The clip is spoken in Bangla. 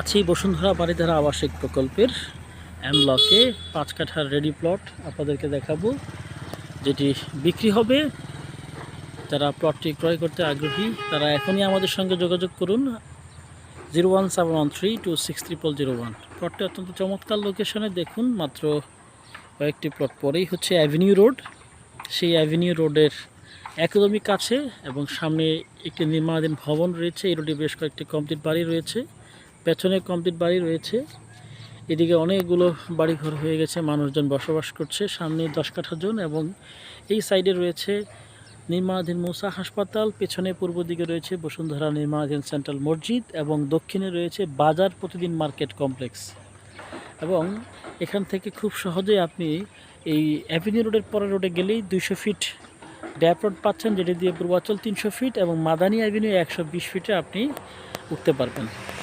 আছি বসুন্ধরা বাড়িধারা আবাসিক প্রকল্পের ব্লকে পাঁচ কাঠার রেডি প্লট আপনাদেরকে দেখাবো, যেটি বিক্রি হবে। যারা প্লটটি ক্রয় করতে আগ্রহী, তারা এখনই আমাদের সঙ্গে যোগাযোগ করুন zero one seven one three two six triple zero one প্লটটি অত্যন্ত চমৎকার লোকেশনে দেখুন, মাত্র কয়েকটি প্লট পরেই হচ্ছে অ্যাভিনিউ রোড সেই অ্যাভিনিউ রোডের একদমই কাছে এবং সামনে একটি নির্মাণাধীন ভবন রয়েছে, এই রোডে বেশ কয়েকটি কমপ্লিট বাড়ি রয়েছে। পেছনে কমপ্লিট বাড়ি রয়েছে। এদিকে অনেকগুলো বাড়িঘর হয়ে গেছে, মানুষজন বসবাস করছে। সামনে দশ কাঠা জন এবং এই সাইডে রয়েছে নির্মাণাধীন মৌসা হাসপাতাল, পেছনে পূর্ব দিকে রয়েছে বসুন্ধরা নির্মাণাধীন সেন্ট্রাল মসজিদ এবং দক্ষিণে রয়েছে বাজার প্রতিদিন মার্কেট কমপ্লেক্স। এবং এখান থেকে খুব সহজেই আপনি এই অ্যাভিনিউ রোডের পরের রোডে গেলেই দুইশো ফিট ড্যাপ রোড পাচ্ছেন, যেটি দিয়ে পূর্বাচল তিনশো ফিট এবং মাদানী অ্যাভিনিউ একশো বিশ ফিটে আপনি উঠতে পারবেন।